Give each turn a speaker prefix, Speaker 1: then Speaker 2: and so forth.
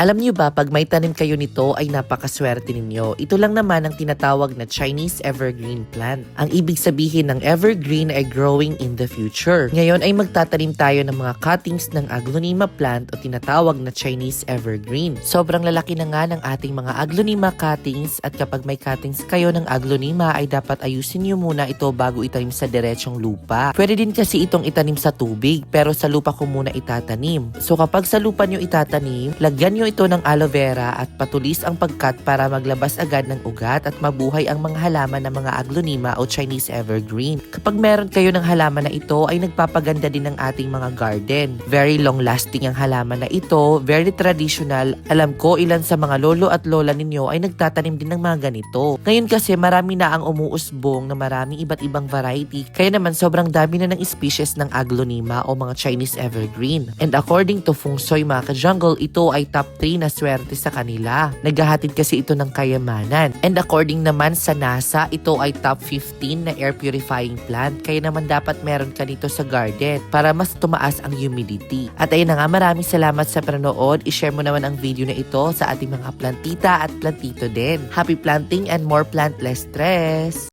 Speaker 1: Alam niyo ba, pag may tanim kayo nito ay napakaswerte ninyo. Ito lang naman ang tinatawag na Chinese evergreen plant. Ang ibig sabihin ng evergreen ay growing in the future. Ngayon ay magtatanim tayo ng mga cuttings ng aglonema plant o tinatawag na Chinese evergreen. Sobrang lalaki na nga ng ating mga aglonema cuttings at kapag may cuttings kayo ng aglonema ay dapat ayusin niyo muna ito bago itanim sa diretsong lupa. Pwede din kasi itong itanim sa tubig pero sa lupa ko muna itatanim. So kapag sa lupa nyo itatanim, lagyan nyo ito ng aloe vera at patulis ang pagkat para maglabas agad ng ugat at mabuhay ang mga halaman ng mga aglonema o Chinese evergreen. Kapag meron kayo ng halaman na ito ay nagpapaganda din ng ating mga garden. Very long lasting ang halaman na ito, very traditional. Alam ko ilan sa mga lolo at lola ninyo ay nagtatanim din ng mga ganito. Ngayon kasi marami na ang umuusbong na maraming iba't ibang variety. Kaya naman sobrang dami na ng species ng aglonema o mga Chinese evergreen. And according to Feng Shui mga ka-jungle, ito ay top 3 na swerte sa kanila. Naghahatid kasi ito ng kayamanan. And according naman sa NASA, ito ay top 15 na air purifying plant. Kaya naman dapat meron ka nito sa garden para mas tumaas ang humidity. At ayun na nga, maraming salamat sa panonood. I-share mo naman ang video na ito sa ating mga plantita at plantito din. Happy planting and more plant less stress!